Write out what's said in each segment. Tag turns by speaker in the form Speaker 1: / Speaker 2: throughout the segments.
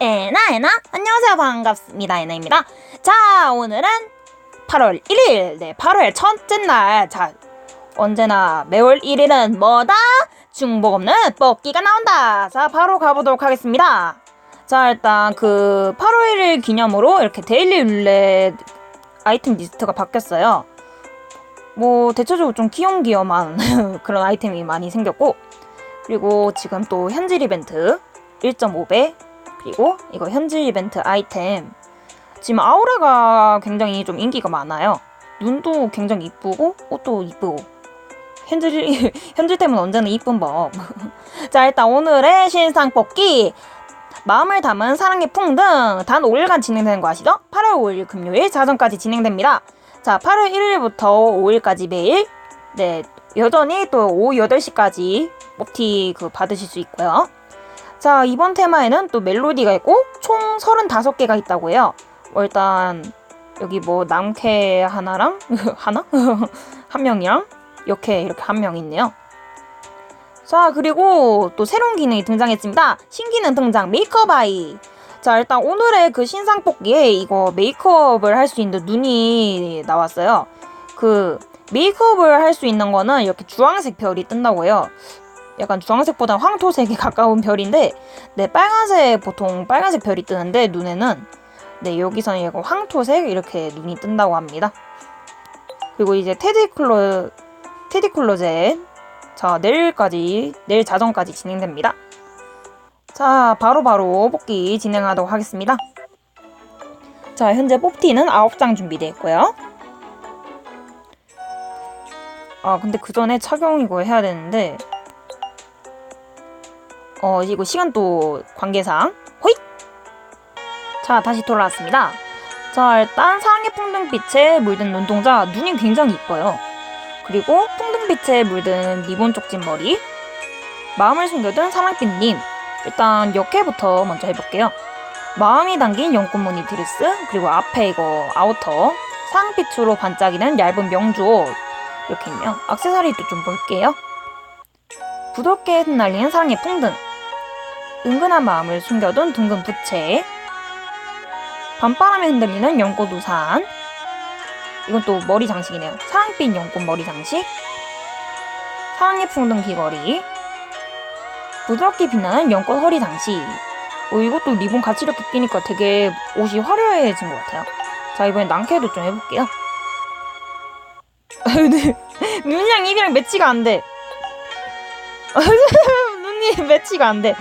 Speaker 1: 에나 에나. 안녕하세요. 반갑습니다. 에나입니다. 자 오늘은 8월 1일. 네 8월 첫째 날자 언제나 매월 1일은 뭐다? 중복 없는 뽑기가 나온다. 자 바로 가보도록 하겠습니다. 자 일단 그 8월 1일 기념으로 이렇게 데일리 룰렛 아이템 리스트가 바뀌었어요. 뭐 대체적으로 좀 귀염귀염한 그런 아이템이 많이 생겼고 그리고 지금 또 현질 이벤트 1.5배 그리고 이거 현질 이벤트 아이템 지금 아우라가 굉장히 좀 인기가 많아요 눈도 굉장히 이쁘고 옷도 이쁘고 현질 현질템은 언제나 이쁜 법. 자 일단 오늘의 신상 뽑기 마음을 담은 사랑의 풍등 단 5일간 진행되는 거 아시죠? 8월 5일 금요일 자정까지 진행됩니다. 자 8월 1일부터 5일까지 매일 네 여전히 또 오후 8시까지 뽑티 그 받으실 수 있고요. 자 이번 테마에는 또 멜로디가 있고 총 35개가 있다고 해요. 뭐 일단 여기 뭐 남캐 하나랑 하나 한 명이랑 이렇게 이렇게 한 명 있네요. 자 그리고 또 새로운 기능이 등장했습니다. 신기능 등장 메이크업 아이. 자 일단 오늘의 그 신상 뽑기에 이거 메이크업을 할 수 있는 눈이 나왔어요. 그 메이크업을 할 수 있는 거는 이렇게 주황색 별이 뜬다고 해요. 약간 주황색보다 황토색에 가까운 별인데 네 빨간색 보통 빨간색 별이 뜨는데 눈에는 네 여기서는 약간 황토색 이렇게 눈이 뜬다고 합니다. 그리고 이제 테디 클로 테디 클로젯 자 내일까지 내일 자정까지 진행됩니다. 자 바로바로 바로 뽑기 진행하도록 하겠습니다. 자 현재 뽑티는 9장 준비되어 있고요. 아 근데 그 전에 착용 이거 해야 되는데 어 이거 시간도 관계상 호잇 자 다시 돌아왔습니다. 자 일단 사랑의 풍등빛에 물든 눈동자 눈이 굉장히 이뻐요. 그리고 풍등빛에 물든 리본 쪽진 머리 마음을 숨겨둔 사랑빛님 일단 역해부터 먼저 해볼게요. 마음이 담긴 연꽃무늬 드레스 그리고 앞에 이거 아우터 상빛으로 반짝이는 얇은 명주 이렇게 있네요. 악세사리도 좀 볼게요. 부드럽게 흩날리는 사랑의 풍등 은근한 마음을 숨겨둔 둥근 부채 밤바람에 흔들리는 연꽃 우산 이건 또 머리 장식이네요. 사랑빛 연꽃 머리 장식 사랑의 풍등 귀걸이 부드럽게 빛나는 연꽃 허리 장식 어, 이것도 리본 같이 이렇게 끼니까 되게 옷이 화려해진 것 같아요. 자 이번엔 낭캐도 좀 해볼게요. 네. 눈이랑 입이랑 매치가 안 돼. 눈이 매치가 안 돼.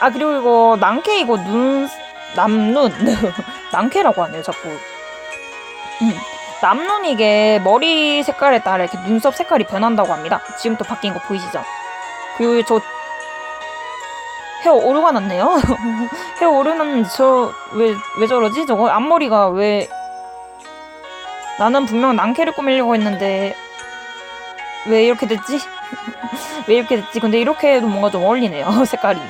Speaker 1: 아 그리고 이거 낭캐 이거 눈 남눈 낭캐라고 하네요 자꾸. 음. 남눈 이게 머리 색깔에 따라 이렇게 눈썹 색깔이 변한다고 합니다. 지금 또 바뀐 거 보이시죠? 그리고 저 헤어 오류가 났네요. 헤어 오류 났는데 저왜 왜 저러지? 저거 앞머리가 왜 나는 분명 낭캐를 꾸미려고 했는데 왜 이렇게 됐지? 왜 이렇게 됐지? 근데 이렇게 해도 뭔가 좀 어울리네요 색깔이.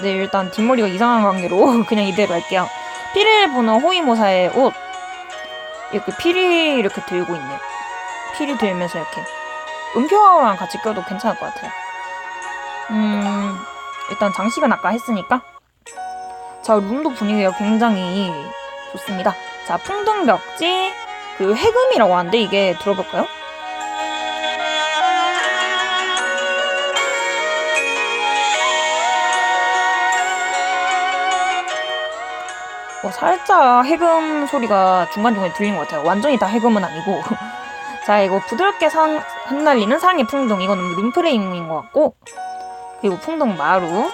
Speaker 1: 네 일단 뒷머리가 이상한 관계로 그냥 이대로 할게요. 피리를 보는 호위모사의 옷 이렇게 피리 이렇게 들고 있네요. 피리 들면서 이렇게 음표랑 같이 껴도 괜찮을 것 같아요. 음 일단 장식은 아까 했으니까 자 룸도 분위기가 굉장히 좋습니다. 자 풍등벽지 그 해금이라고 하는데 이게 들어볼까요? 어, 살짝 해금 소리가 중간중간에 들린 것 같아요. 완전히 다 해금은 아니고. 자, 이거 부드럽게 상, 흩날리는 사랑의 풍등. 이거는 룸프레임인 것 같고. 그리고 풍등 마루.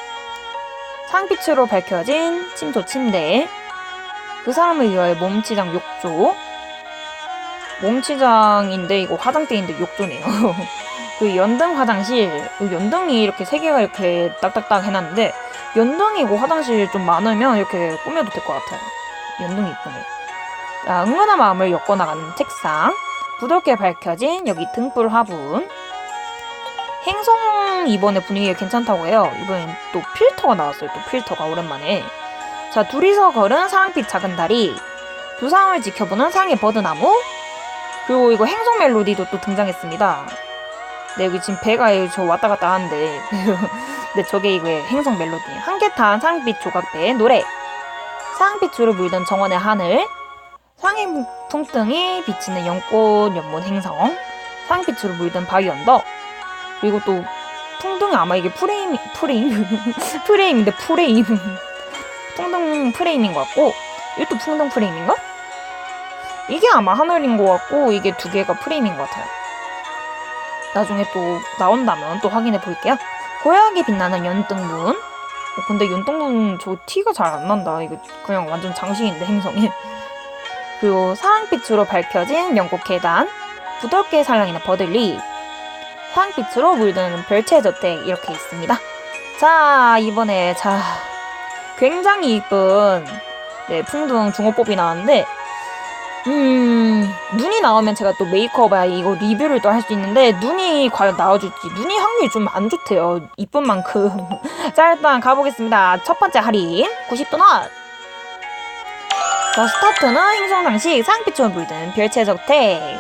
Speaker 1: 상빛으로 밝혀진 침소 침대. 그 사람을 위하여 몸치장 욕조. 몸치장인데 이거 화장대인데 욕조네요. 그 연등 화장실. 그 연등이 이렇게 세 개가 이렇게 딱딱딱 해놨는데 연등이고 화장실 좀 많으면 이렇게 꾸며도 될 것 같아요. 연등이 이쁘네. 자, 은근한 마음을 엮어나가는 책상. 부드럽게 밝혀진 여기 등불 화분. 행성 이번에 분위기가 괜찮다고 해요. 이번엔 또 필터가 나왔어요. 또 필터가 오랜만에. 자, 둘이서 걸은 사랑빛 작은 다리. 두상을 지켜보는 상의 버드나무. 그리고 이거 행성 멜로디도 또 등장했습니다. 네, 여기 지금 배가 저 왔다 갔다 하는데. 근데 저게 이거 행성 멜로디예요. 한계탄 상빛 조각배의 노래. 상빛으로 물든 정원의 하늘. 상의 풍등이 비치는 연꽃 연못 행성. 상빛으로 물든 바위 언덕. 그리고 또 풍등이 아마 이게 프레임 프레임 프레임인데 프레임 풍등 프레임인 것 같고 이것도 풍등 프레임인가? 이게 아마 하늘인 것 같고 이게 두 개가 프레임인 것 같아요. 나중에 또 나온다면 또 확인해 볼게요. 고약에 빛나는 연등문. 어, 근데 연등문 저 티가 잘 안 난다. 이거 그냥 완전 장식인데 행성이. 그리고 사랑빛으로 밝혀진 연꽃 계단. 부드럽게 살랑이는 버들리. 사랑빛으로 물드는 별채 저택 이렇게 있습니다. 자 이번에 자 굉장히 이쁜 네, 풍등 중어법이 나왔는데 음 눈이 나오면 제가 또 메이크업에 이거 리뷰를 또 할 수 있는데 눈이 과연 나와줄지 눈이 확률이 좀 안 좋대요 이쁜 만큼 자 일단 가보겠습니다 첫 번째 할인 90도 넛 자, 스타트는 행성상식 상빛으로 물든 별채 저택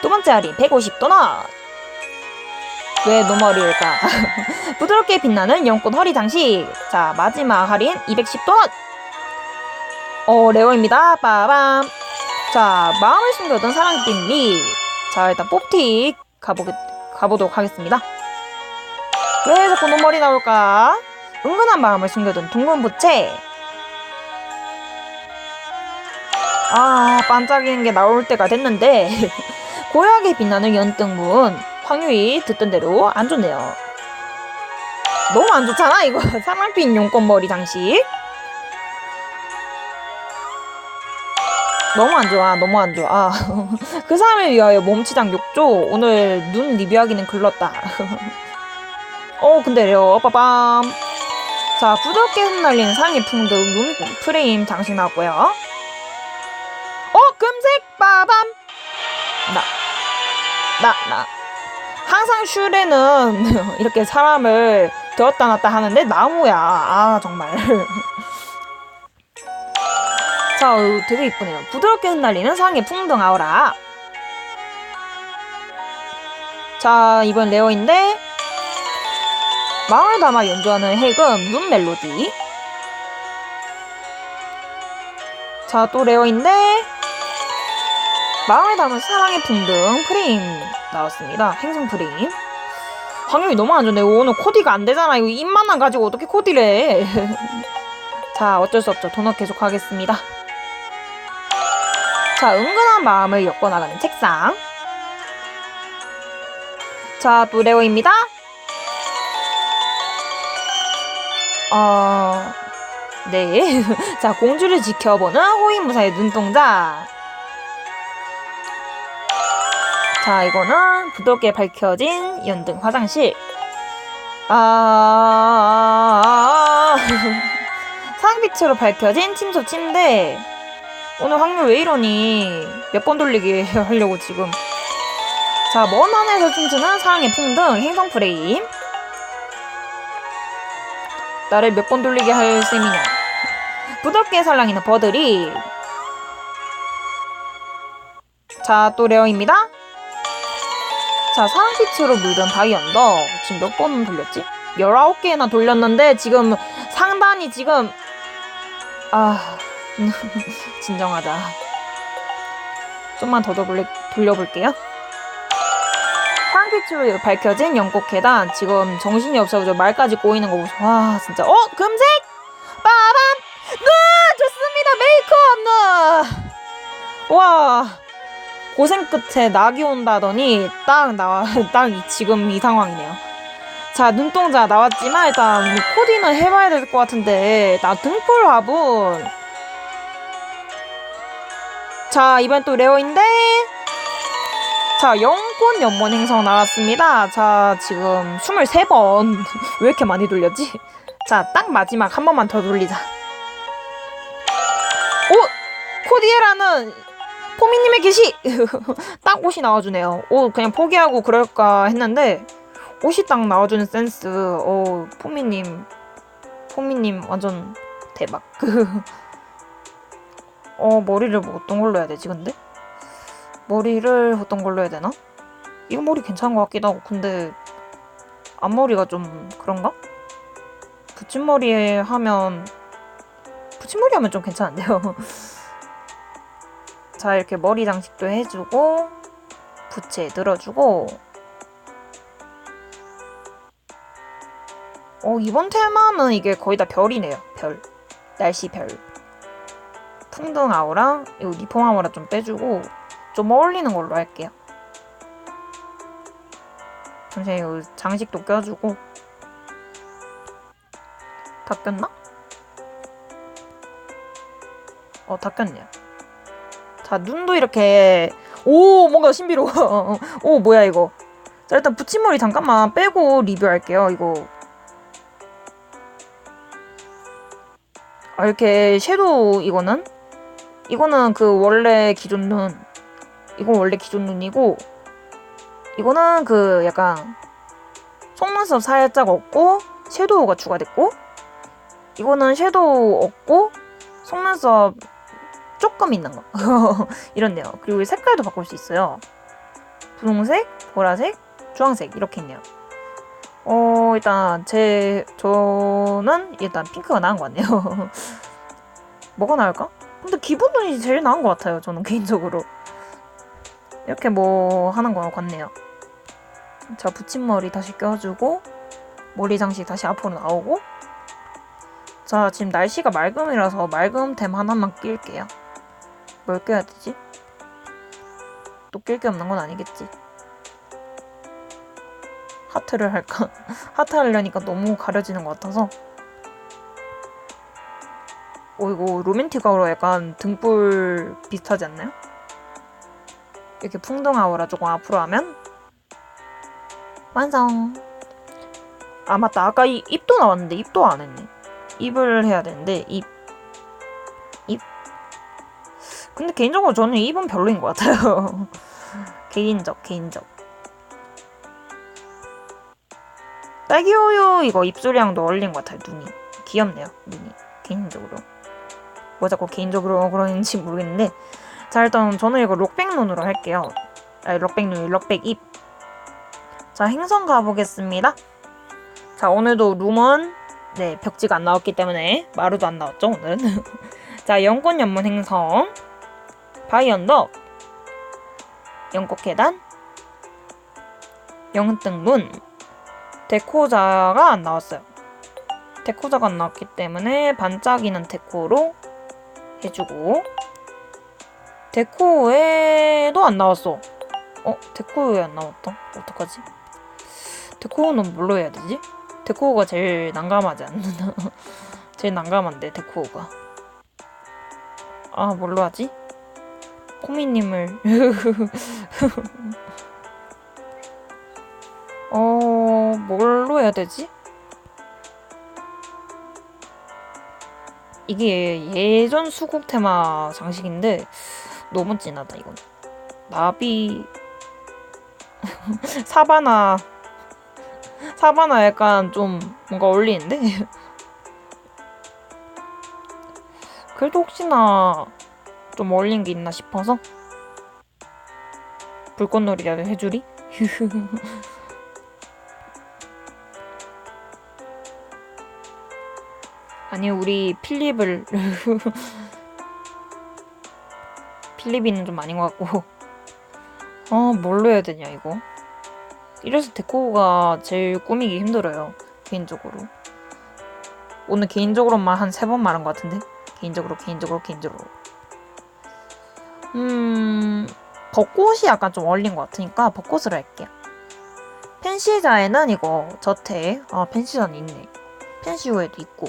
Speaker 1: 두 번째 할인 150도 넛왜 어려울까? 부드럽게 빛나는 연꽃 허리 장식. 자, 마지막 할인 210도 넛. 어, 레어입니다. 빠밤. 자, 마음을 숨겨둔 사랑빛 립. 자, 일단 뽀틱 가보겠, 가보도록 하겠습니다. 왜 자꾸 눈머리 나올까? 은근한 마음을 숨겨둔 둥근 부채. 아, 반짝이는 게 나올 때가 됐는데, 고약에 빛나는 연등문. 확률이 듣던 대로 안 좋네요. 너무 안 좋잖아, 이거. 사랑빛 용꽃머리 장식. 너무 안 좋아, 너무 안 좋아. 그 사람을 위하여 몸치장 6조. 오늘 눈 리뷰하기는 글렀다. 어, 근데 레어, 빠밤. 자, 부드럽게 흩날리는 풍등 눈 프레임 장식 나왔고요. 어, 금색, 빠밤. 나, 나, 나. 항상 슈레는 이렇게 사람을 되었다 놨다 하는데 나무야. 아, 정말. 자, 어, 되게 이쁘네요. 부드럽게 흩날리는 상의 풍등 아우라. 자, 이번 레어인데 마음을 담아 연주하는 해금 눈 멜로디. 자, 또 레어인데 마음을 담은 사랑의 풍등 프레임 나왔습니다. 행성 프레임. 확률이 너무 안 좋네. 오늘 코디가 안 되잖아. 이거 입만만 가지고 어떻게 코디를 해. 자, 어쩔 수 없죠. 도넛 계속 하겠습니다. 자, 은근한 마음을 엮어나가는 책상. 자, 또 레오입니다. 어, 네. 자, 공주를 지켜보는 호위무사의 눈동자. 자, 이거는 부드럽게 밝혀진 연등 화장실. 아, 상빛으로 밝혀진 침소 침대. 오늘 확률 왜 이러니? 몇 번 돌리기 하려고 지금. 자, 먼 하늘에서 춤추는 사랑의 풍등 행성 프레임. 나를 몇 번 돌리게 할 셈이냐. 부드럽게 살랑이는 버들이. 자, 또 레어입니다. 자, 사랑빛으로 물든 언덕. 지금 몇 번 돌렸지? 19개나 돌렸는데, 지금 상단이 지금, 아, 진정하자. 좀만 더 돌려, 돌려볼게요. 사랑빛으로 밝혀진 연꽃 계단. 지금 정신이 없어서 말까지 꼬이는 거 보소. 와, 진짜. 어? 금색? 빠밤! 네! 좋습니다! 메이크업! 네! 와. 고생 끝에 낙이 온다더니 딱 나와 딱 지금 이 상황이네요. 자 눈동자 나왔지만 일단 코디는 해봐야 될 것 같은데 나 등불 화분. 자 이번 또 레어인데 자 영권 연못 행성 나왔습니다. 자 지금 23번 왜 이렇게 많이 돌렸지? 자 딱 마지막 한 번만 더 돌리자. 오 코디에라는 포미님의 계시! 딱 옷이 나와주네요. 옷 그냥 포기하고 그럴까 했는데 옷이 딱 나와주는 센스. 오 포미님, 포미님 완전 대박. 어 머리를 뭐 어떤 걸로 해야 되지 근데? 머리를 어떤 걸로 해야 되나? 이거 머리 괜찮은 것 같기도 하고 근데 앞머리가 좀 그런가? 붙임머리 하면 붙임머리 하면 좀 괜찮은데요. 자 이렇게 머리 장식도 해주고 부채 들어주고 어 이번 테마는 이게 거의 다 별이네요. 별 날씨 별 풍등 아우랑 이 리폼 아우라 좀 빼주고 좀 어울리는 걸로 할게요. 잠시만요. 이 장식도 껴주고 다 꼈나? 어, 다 꼈네요. 자, 눈도 이렇게 오, 뭔가 신비로워. 오, 뭐야 이거. 자, 일단 붙임머리 잠깐만 빼고 리뷰할게요. 이거 아, 이렇게 섀도우 이거는 이거는 그 원래 기존 눈 이건 원래 기존 눈이고 이거는 그 약간 속눈썹 살짝 없고 섀도우가 추가됐고 이거는 섀도우 없고 속눈썹 조금 있는 거. 이렇네요 그리고 색깔도 바꿀 수 있어요. 분홍색, 보라색, 주황색. 이렇게 있네요. 어 일단 제 저는 일단 핑크가 나은 것 같네요. 뭐가 나을까? 근데 기본 눈이 제일 나은 것 같아요 저는 개인적으로 이렇게 뭐 하는 것 같네요. 자, 붙임머리 다시 껴주고 머리 장식 다시 앞으로 나오고 자, 지금 날씨가 맑음이라서 맑음템 하나만 낄게요. 뭘 껴야 되지? 또 낄 게 없는 건 아니겠지? 하트를 할까? 하트 하려니까 너무 가려지는 것 같아서 오 이거 로맨틱아우라 약간 등불 비슷하지 않나요? 이렇게 풍덩아우라 조금 앞으로 하면 완성. 아 맞다 아까 이 입도 나왔는데 입도 안 했네. 입을 해야 되는데 입 입. 근데 개인적으로 저는 입은 별로인 것 같아요. 개인적 개인적. 딸기우유 이거 입술이랑도 어울린 것 같아요 눈이 귀엽네요 눈이 개인적으로 뭐 자꾸 개인적으로 그러는지 모르겠는데 자 일단 저는 이거 록백 눈으로 할게요. 아, 록백 눈, 록백 입. 자 행성 가보겠습니다. 자 오늘도 룸은 네 벽지가 안 나왔기 때문에 마루도 안 나왔죠 오늘은. 자 연꽃 연문 행성, 바위 언덕, 연꽃 계단, 영등 눈, 데코자가 안 나왔어요. 데코자가 안 나왔기 때문에 반짝이는 데코로 해주고 데코에도 안 나왔어. 어? 데코에 안 나왔다. 어떡하지? 데코는 뭘로 해야 되지? 데코가 제일 난감하지 않나? 제일 난감한데 데코가. 아 뭘로 하지? 코미님을 어 뭘로 해야 되지? 이게 예전 수국 테마 장식인데 너무 진하다 이건. 나비 사바나 사바나 약간 좀 뭔가 어울리는데 그래도 혹시나 좀 어울린 게 있나 싶어서 불꽃놀이라도 해주리? 아니 우리 필립을. 필립이는 좀 아닌 것 같고. 아 뭘로 해야 되냐 이거? 이래서 데코가 제일 꾸미기 힘들어요 개인적으로. 오늘 개인적으로만 한 세 번 말한 것 같은데? 개인적으로 개인적으로 개인적으로. 음 벚꽃이 약간 좀 어울린 것 같으니까 벚꽃으로 할게요. 펜시자에는 이거 저태 아 펜시자는 있네. 펜시오에도 있고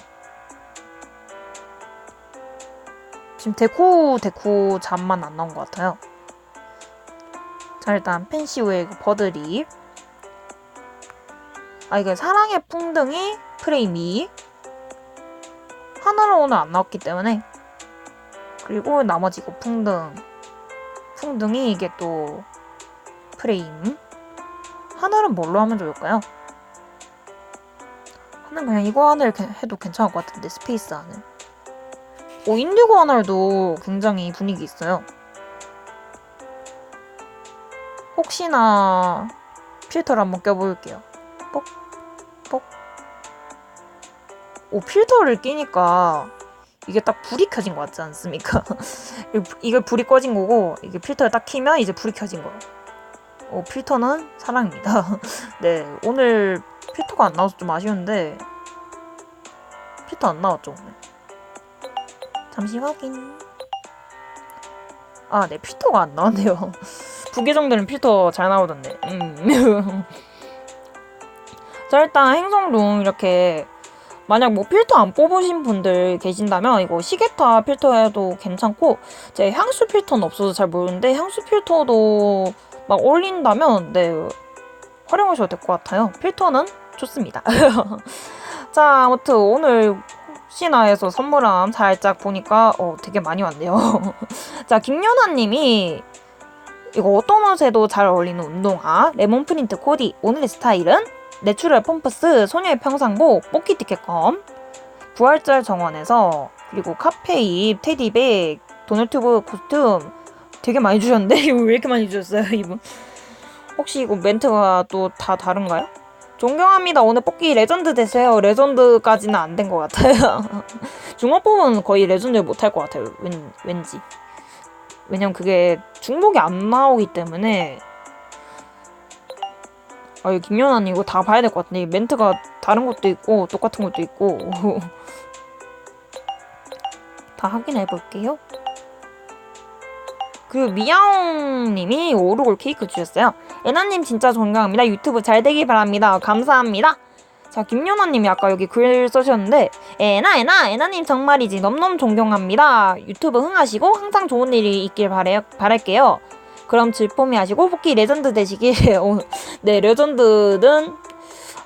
Speaker 1: 지금 데코 데코 잠만 안 나온 것 같아요. 자 일단 펜시우의 그 버드립 아 이게 사랑의 풍등이 프레임 2 하나로 오늘 안 나왔기 때문에 그리고 나머지 이거 풍등 풍등이 이게 또 프레임 하늘은 뭘로 하면 좋을까요? 하늘 그냥 이거 하늘 해도 괜찮을 것 같은데 스페이스 하늘 오, 인디고 하늘도 굉장히 분위기 있어요. 혹시나 필터를 한번 껴볼게요. 뽁, 뽁. 오 필터를 끼니까 이게 딱 불이 켜진 것 같지 않습니까? 이게 불이 꺼진 거고 이게 필터를 딱 키면 이제 불이 켜진 거예요. 오 필터는 사랑입니다. 네 오늘 필터가 안 나와서 좀 아쉬운데 필터 안 나왔죠 오늘. 잠시 확인. 아, 네, 필터가 안 나왔네요. 부계정들은 필터 잘 나오던데. 음. 자, 일단 행성룸 이렇게 만약 뭐 필터 안 뽑으신 분들 계신다면 이거 시계타 필터해도 괜찮고 제 향수 필터는 없어서 잘 모르는데 향수 필터도 막 어울린다면 네 활용하셔도 될 것 같아요. 필터는 좋습니다. 자, 아무튼 오늘 혹시나해서 선물함 살짝 보니까 어 되게 많이 왔네요. 자 김연아님이 이거 어떤 옷에도 잘 어울리는 운동화 레몬 프린트 코디 오늘의 스타일은 내추럴 펌프스 소녀의 평상복 뽑기 티켓컴 부활절 정원에서 그리고 카페입 테디백 도널튜브 코스튬 되게 많이 주셨는데 이거 왜 이렇게 많이 주셨어요 이분 혹시 이거 멘트가 또 다 다른가요? 존경합니다. 오늘 뽑기 레전드 되세요. 레전드까지는 안 된 것 같아요. 중어법은 거의 레전드 못할 것 같아요. 왠, 왠지. 왜냐면 그게 중복이 안 나오기 때문에 아유 김연아님 이거 다 봐야 될 것 같은데 멘트가 다른 것도 있고 똑같은 것도 있고 다 확인해 볼게요. 그리고 미야옹님이 오르골 케이크 주셨어요. 애나님 진짜 존경합니다. 유튜브 잘 되길 바랍니다. 감사합니다. 자 김연아님이 아까 여기 글 써주셨는데 애나 애나 애나님 정말이지 넘넘 존경합니다. 유튜브 흥하시고 항상 좋은 일이 있길 바래, 바랄게요. 그럼 질포미 하시고 뽑기 레전드 되시길 어, 네 레전드는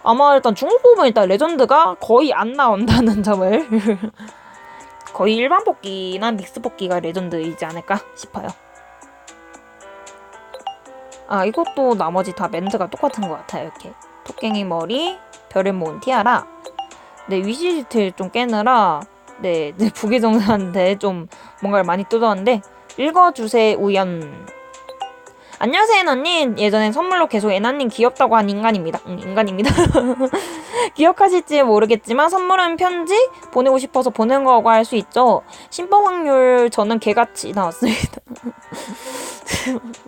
Speaker 1: 아마 일단 중국 뽑은 일단 레전드가 거의 안 나온다는 점을 거의 일반 뽑기나 믹스 뽑기가 레전드이지 않을까 싶어요. 아 이것도 나머지 다 멘트가 똑같은 것 같아요 이렇게. 토깽이 머리 별을 모은 티아라. 네 위시리트를 좀 깨느라 네, 네 부계정사한테 좀 뭔가를 많이 뜯었는데 읽어주세요 우연. 안녕하세요 애나님. 예전엔 선물로 계속 애나님 귀엽다고 한 인간입니다. 응, 인간입니다. 기억하실지 모르겠지만 선물은 편지 보내고 싶어서 보낸 거라고 할 수 있죠. 신법 확률 저는 개같이 나왔습니다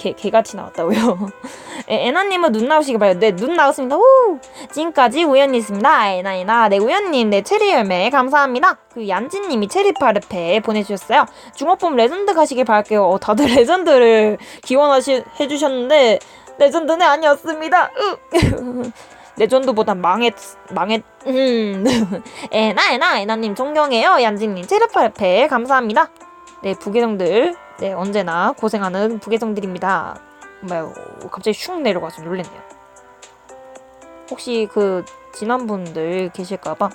Speaker 1: 개, 개같이 나왔다고요. 에, 에나님은 눈 나오시기 바래요. 네, 눈 나왔습니다. 후! 지금까지 우연이었습니다. 에나이나, 네, 우연님, 네, 체리 열매, 감사합니다. 그, 얀진님이 체리 파르페 보내주셨어요. 중어품 레전드 가시길 바랄게요. 어, 다들 레전드를 기원하시, 해주셨는데, 레전드는 아니었습니다. 레전드보단 망했, 망했, 음. 에나, 에나, 에나님 존경해요. 얀진님, 체리 파르페, 감사합니다. 네, 부계정들. 네, 언제나 고생하는 부계정들입니다. 뭐야, 갑자기 슉 내려가서 놀랬네요. 혹시 그 지난 분들 계실까봐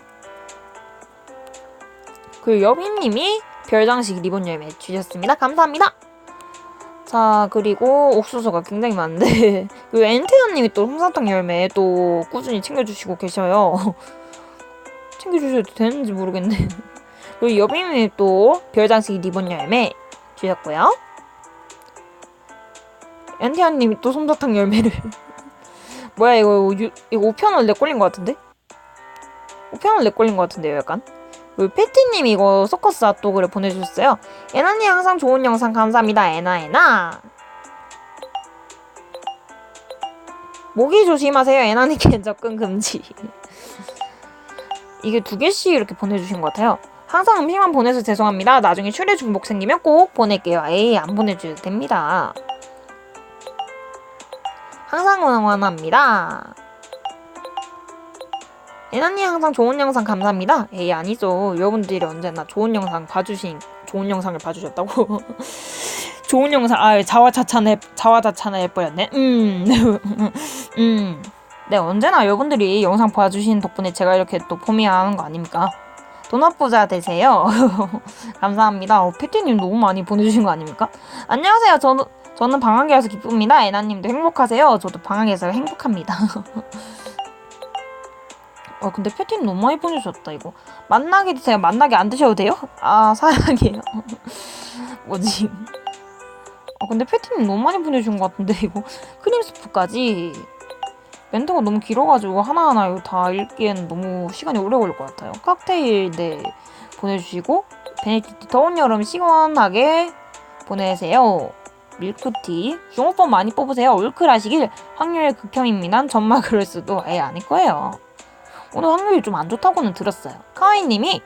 Speaker 1: 그 여빈님이 별장식 리본 열매 주셨습니다. 감사합니다. 자 그리고 옥수수가 굉장히 많은데 그 엔테아님이 또 솜사탕 열매 또 꾸준히 챙겨주시고 계셔요. 챙겨주셔도 되는지 모르겠네. 그리고 여빈님이 또 별장식 리본 열매 주셨고요. 엔티아님이 또 솜사탕 열매를 뭐야 이거 유, 이거 우편을 내 꼴린 것 같은데? 우편을 내 꼴린 것 같은데요 약간? 그리고 패티님 이거 서커스 핫도그를 보내주셨어요. 에나님 항상 좋은 영상 감사합니다. 에나 에나. 모기 조심하세요. 에나님께 접근 금지. 이게 두 개씩 이렇게 보내주신 것 같아요. 항상 음식만 보내서 죄송합니다. 나중에 출애 중복 생기면 꼭 보낼게요. 에이 안 보내줘도 됩니다. 항상 응원합니다. 애나님 항상 좋은 영상 감사합니다. 에이 아니죠. 여러분들이 언제나 좋은 영상 봐주신 좋은 영상을 봐주셨다고. 좋은 영상 아 자화자찬해 자화자찬해 뻔했네. 음, 음. 네 언제나 여러분들이 영상 봐주신 덕분에 제가 이렇게 또 포미하는 거 아닙니까? 돈업부자 되세요. 감사합니다. 어, 패티님 너무 많이 보내주신 거 아닙니까? 안녕하세요. 저는 저는 방학이라서 기쁩니다. 애나님도 행복하세요. 저도 방학에서 행복합니다. 어 근데 패티님 너무 많이 보내주셨다 이거. 만나게 드세요. 만나게 안 드셔도 돼요? 아 사랑해요. 뭐지? 어 근데 패티님 너무 많이 보내주신 것 같은데 이거 크림 스프까지 멘트가 너무 길어가지고 하나하나 이거 다 읽기엔 너무 시간이 오래 걸릴 것 같아요. 칵테일 네 보내주시고 베네딕트 더운 여름 시원하게 보내세요. 밀크티 종업원 많이 뽑으세요. 올클하시길 확률 극혐입니다. 전마 그럴 수도 에 아닐 거예요. 오늘 확률이 좀 안 좋다고는 들었어요. 카와이님이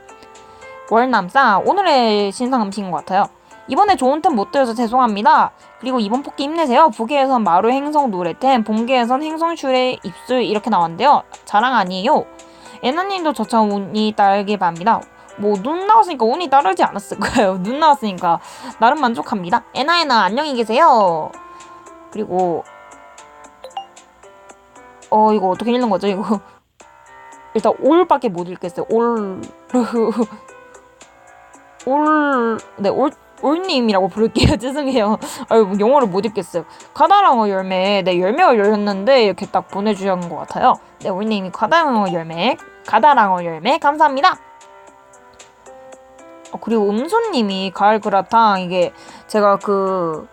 Speaker 1: 월남싸 오늘의 신상 음식인 것 같아요. 이번에 좋은 템못 드려서 죄송합니다. 그리고 이번 뽑기 힘내세요. 북에선 마루 행성 노래템, 본계에선 행성 슈레 입술 이렇게 나왔는데요. 자랑 아니에요. 애나님도 저처럼 운이 따르길 바랍니다. 뭐 눈 나왔으니까 운이 따르지 않았을 거예요. 눈 나왔으니까 나름 만족합니다. 애나애나 안녕히 계세요. 그리고 어 이거 어떻게 읽는 거죠 이거? 일단 올밖에 못 읽겠어요. 올 올, 네, 올, 올님이라고 부를게요. 죄송해요. 아유, 뭐 영어를 못 읽겠어요. 가다랑어 열매, 네, 열매가 열렸는데 이렇게 딱 보내주신 것 같아요. 네, 올님이 가다랑어 열매, 가다랑어 열매, 감사합니다. 어, 그리고 음소님이 가을 그라탕, 이게 제가 그,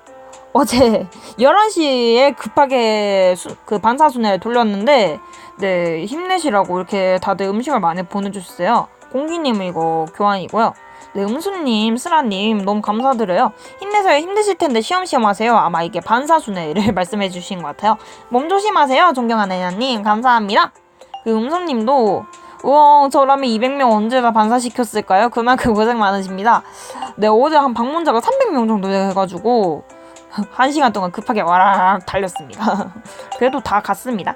Speaker 1: 어제 11시에 급하게 수, 그 반사순회를 돌렸는데, 네, 힘내시라고 이렇게 다들 음식을 많이 보내주셨어요. 공기님은 이거 교환이고요. 네, 음수님, 쓰라님 너무 감사드려요. 힘내서요. 힘드실 텐데 시험시험 하세요. 아마 이게 반사순회를 말씀해 주신 것 같아요. 몸 조심하세요. 존경하는 애나님 감사합니다. 그 음수님도 우와 저라면 200명 언제 다 반사시켰을까요? 그만큼 고생 많으십니다. 네 어제 한 방문자가 300명 정도 돼가지고 한 시간 동안 급하게 와락 달렸습니다. 그래도 다 갔습니다.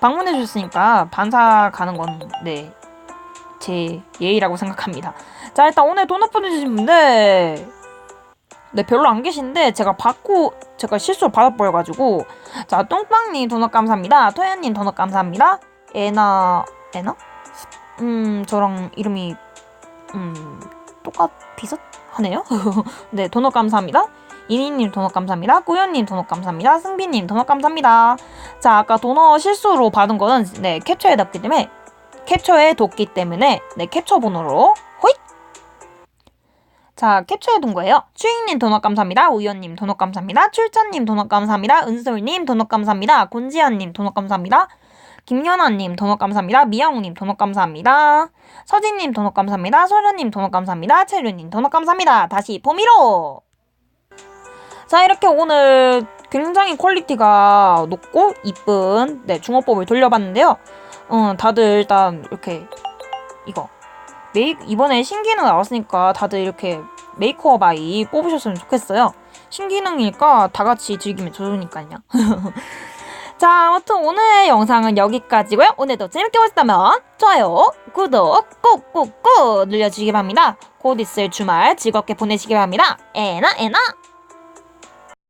Speaker 1: 방문해 주셨으니까 반사 가는 건 네. 제 예의라고 생각합니다. 자 일단 오늘 도넛 보내주신 분들 네 별로 안 계신데 제가 받고 제가 실수로 받아버려가지고 자 똥빵님 도넛 감사합니다. 토야님 도넛 감사합니다. 에나 에나 음 저랑 이름이 음 똑같 비슷하네요. 네 도넛 감사합니다. 이니님 도넛 감사합니다. 꾸연님 도넛 감사합니다. 승비님 도넛 감사합니다. 자 아까 도넛 실수로 받은 거는 네 캡처해 놨기 때문에 캡처해 뒀기 때문에 네 캡처 번호로 호잇 자 캡처해 둔 거예요 추익님 도넛 감사합니다 우연님 도넛 감사합니다 출찬님 도넛 감사합니다 은솔님 도넛 감사합니다 곤지연님 도넛 감사합니다 김연아님 도넛 감사합니다 미영우님 도넛 감사합니다 서진님 도넛 감사합니다 소련님 도넛 감사합니다 채류님 도넛 감사합니다 다시 봄이로 자 이렇게 오늘 굉장히 퀄리티가 높고 이쁜 네 중어법을 돌려봤는데요 어, 다들 일단 이렇게 이거 메이 이번에 신기능 나왔으니까 다들 이렇게 메이크업 아이 뽑으셨으면 좋겠어요. 신기능이니까 다 같이 즐기면 좋으니까요. 자, 아무튼 오늘 영상은 여기까지고요. 오늘도 재밌게 보셨다면 좋아요, 구독 꾹꾹꾹 눌러주시기 바랍니다. 곧 있을 주말 즐겁게 보내시기 바랍니다. 에나 에나.